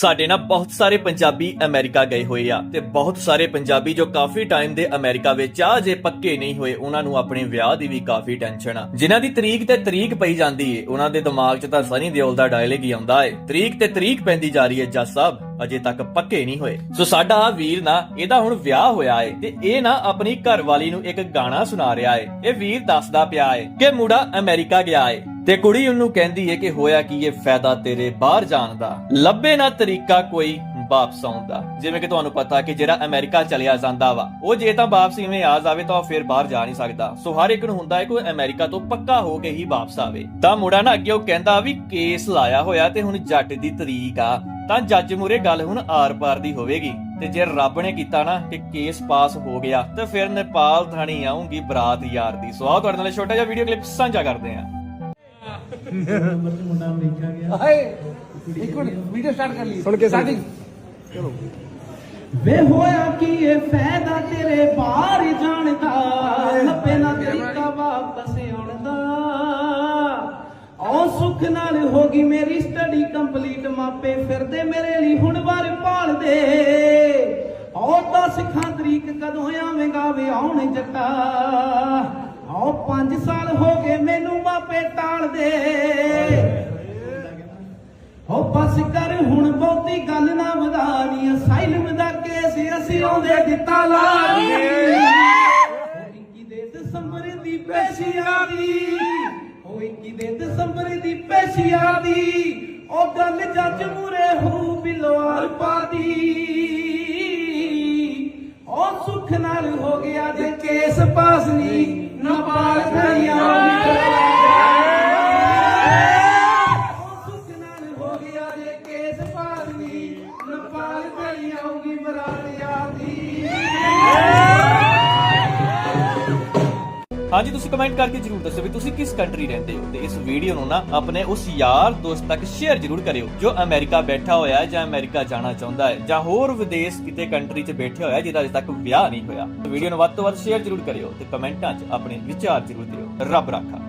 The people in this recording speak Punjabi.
ਸਾਡੇ ਨਾਲ ਬਹੁਤ ਸਾਰੇ ਪੰਜਾਬੀ ਅਮਰੀਕਾ ਗਏ ਹੋਏ ਆ ਤੇ ਬਹੁਤ ਸਾਰੇ ਪੰਜਾਬੀ ਜੋ ਕਾਫੀ ਟਾਈਮ ਦੇ ਅਮਰੀਕਾ ਵਿੱਚ ਆ, ਜੇ ਪੱਕੇ ਨਹੀਂ ਹੋਏ, ਉਹਨਾਂ ਨੂੰ ਆਪਣੇ ਵਿਆਹ ਦੀ ਵੀ ਕਾਫੀ ਟੈਨਸ਼ਨ ਆ। ਜਿਨ੍ਹਾਂ ਦੀ ਤਰੀਕ ਤੇ ਤਰੀਕ ਪਈ ਜਾਂਦੀ ਏ, ਉਹਨਾਂ ਦੇ ਦਿਮਾਗ 'ਚ ਤਾਂ ਸਨੀ ਦਿਓਲ ਦਾ ਡਾਇਲੌਗ ਹੀ ਆਉਂਦਾ ਏ। ਤਰੀਕ ਤੇ ਤਰੀਕ ਪੈਂਦੀ ਜਾ ਰਹੀ ਏ, ਜੱਜ ਸਾਹਿਬ, ਅਜੇ ਤੱਕ ਪੱਕੇ ਨਹੀਂ ਹੋਏ। ਸੋ ਸਾਡਾ ਆਹ ਵੀਰ ਨਾ, ਇਹਦਾ ਹੁਣ ਵਿਆਹ ਹੋਇਆ ਏ ਤੇ ਇਹ ਨਾ ਆਪਣੀ ਘਰਵਾਲੀ ਨੂੰ ਇੱਕ ਗਾਣਾ ਸੁਣਾ ਰਿਹਾ ਏ। ਇਹ ਵੀਰ ਦੱਸਦਾ ਪਿਆ ਏ ਕਿ ਮੁੰਡਾ ਅਮਰੀਕਾ ਗਿਆ ਏ। ਤੇ ਕੁੜੀ ਉਹਨੂੰ ਕਹਿੰਦੀ ਏ ਕਿ ਹੋਇਆ ਕੀ ਇਹ ਫਾਇਦਾ ਤੇਰੇ ਬਾਹਰ ਜਾਣ ਦਾ। ਲੱਭੇ ਨਾ ਤਰੀਕਾ ਕੋਈ ਵਾਪਸ ਆਉਣ ਦਾ। ਜਿਵੇਂ ਕਿ ਤੁਹਾਨੂੰ ਪਤਾ ਕਿ ਜਿਹੜਾ ਅਮਰੀਕਾ ਚਲਿਆ ਜਾਂਦਾ ਵਾ, ਉਹ ਜੇ ਤਾਂ ਵਾਪਸ ਇਵੇਂ ਆ ਜਾਵੇ ਤਾਂ ਉਹ ਫਿਰ ਬਾਹਰ ਜਾ ਨਹੀਂ ਸਕਦਾ। ਸੋ ਹਰ ਇੱਕ ਨੂੰ ਹੁੰਦਾ ਹੈ ਕਿ ਅਮਰੀਕਾ ਤੋਂ ਪੱਕਾ ਹੋ ਕੇ ਹੀ ਵਾਪਸ ਆਵੇ। ਤਾਂ ਮੁੰਡਾ ਨਾ ਅੱਗੇ ਉਹ ਕਹਿੰਦਾ ਵੀ ਕੇਸ ਲਾਇਆ ਹੋਇਆ ਤੇ ਹੁਣ ਜੱਟ ਦੀ ਤਰੀਕ ਆ, ਤਾਂ ਜੱਜ ਮੂਰੇ ਗੱਲ ਹੁਣ ਆਰ-ਪਾਰ ਦੀ ਹੋਵੇਗੀ। ਤੇ ਜੇ ਰੱਬ ਨੇ ਕੀਤਾ ਨਾ ਕਿ ਕੇਸ ਪਾਸ ਹੋ ਗਿਆ, ਤੇ ਫਿਰ ਨੇਪਾਲ ਥਾਣੀ ਆਉਂਗੀ ਬਰਾਤ ਯਾਰ ਦੀ। ਸੋ ਆਓ ਤੁਹਾਡੇ ਨਾਲ ਛੋਟਾ ਜਿਹਾ ਵੀਡੀਓ ਕਲਿੱਪ ਸਾਂਝਾ ਕਰਦੇ ਹਾਂ ਮੁੰਡਾ ਅਮਰੀਕਾ ਗਿਆ ਹਾਏ ਇੱਕ ਮਿੰਟ ਵੀਡੀਓ ਸਟਾਰਟ ਕਰ ਲਈ ਸੁਣ ਕੇ ਸੁਣ। Starting। ਵੇ ਹੋਇਆ ਕੀ ਇਹ ਫਾਇਦਾ ਤੇਰੇ ਬਾਹਰ ਜਾਣ ਦਾ ਲੱਭੇ ਨਾ ਤਰੀਕਾ ਵਾਪਸ ਆਉਣ ਦਾ ਔ ਸੁੱਖ ਨਾਲ ਹੋ ਗਈ ਮੇਰੀ ਸਟੱਡੀ ਕੰਪਲੀਟ ਮਾਪੇ ਫਿਰਦੇ ਮੇਰੇ ਲਈ ਹੁਣ ਵਾਰ ਭਾਲਦੇ। ਔ ਤਾਂ ਸਿੱਖਾਂ ਤਰੀਕ ਕਦੋਂ ਆਵੇਂਗਾ ਵੇ ਆਉਣ ਜੱਟਾ। ਔ 5 ਸਾਲ ਮਾਪੇ ਹੋ ਬਸ ਕਰ, ਹੁਣ ਬਹੁਤੀ ਗੱਲ ਨਾ ਵਧਾਣੀ ਅਸਾਈਲਮ ਦਾ ਕੇਸ ਅਸੀਂ ਆਉਂਦੇ ਦਿੱਤਾ ਲਾਣੀ ਹੋਈ ਦੇ ਦਸੰਬਰ ਦੀ ਪੈਸ਼ੀਆ ਦੀ ਹੋਈ ਕੀ ਦੇ ਦਸੰਬਰ ਦੀ ਪੈਸ਼ੀਆ ਦੀ ਉਹ ਗੱਲ ਜੱਜ ਮੂਰੇ ਹੋ ਬਿਲਵਾਰ ਪਾਦੀ ਉਹ ਸੁੱਖ ਨਾਲ ਹੋ ਗਿਆ ਜੇ ਕੇਸ ਪਾਸ ਨਹੀਂ ਨਾਬਾਲ ਖੜੀਆਂ ਸੁੱਖ ਨਾਲ ਹੋ ਗਿਆ ਜੇ ਕੇਸ ਪਾਦਨੀ ਨਪਾਲ ਕਰੀ ਆਉਗੀ ਬਰਾਤ ਯਾਦੀ ਹਾਂਜੀ, ਤੁਸੀਂ ਕਮੈਂਟ ਕਰਕੇ ਜਰੂਰ ਦੱਸੋ ਵੀ ਤੁਸੀਂ ਕਿਸ ਕੰਟਰੀ ਰਹਿੰਦੇ ਹੋ? ਤੇ ਇਸ ਵੀਡੀਓ ਨੂੰ ਨਾ ਆਪਣੇ ਉਸ ਯਾਰ ਦੋਸਤ ਤੱਕ ਸ਼ੇਅਰ ਜਰੂਰ ਕਰਿਓ, ਜੋ ਅਮਰੀਕਾ ਬੈਠਾ ਹੋਇਆ ਹੈ ਜਾਂ ਅਮਰੀਕਾ ਜਾਣਾ ਚਾਹੁੰਦਾ ਹੈ, ਜਾਂ ਹੋਰ ਵਿਦੇਸ਼ ਕਿਤੇ ਕੰਟਰੀ 'ਚ ਬੈਠੇ ਹੋਇਆ ਜਿਹਦਾ ਅਜੇ ਤੱਕ ਵਿਆਹ ਨਹੀਂ ਹੋਇਆ। ਵੀਡੀਓ ਨੂੰ ਵੱਧ ਤੋਂ ਵੱਧ ਸ਼ੇਅਰ ਜਰੂਰ ਕਰਿਓ ਤੇ ਕਮੈਂਟਾਂ 'ਚ ਆਪਣੇ ਵਿਚਾਰ ਜਰੂਰ ਦਿਓ। ਰੱਬ ਰਾਖਾ।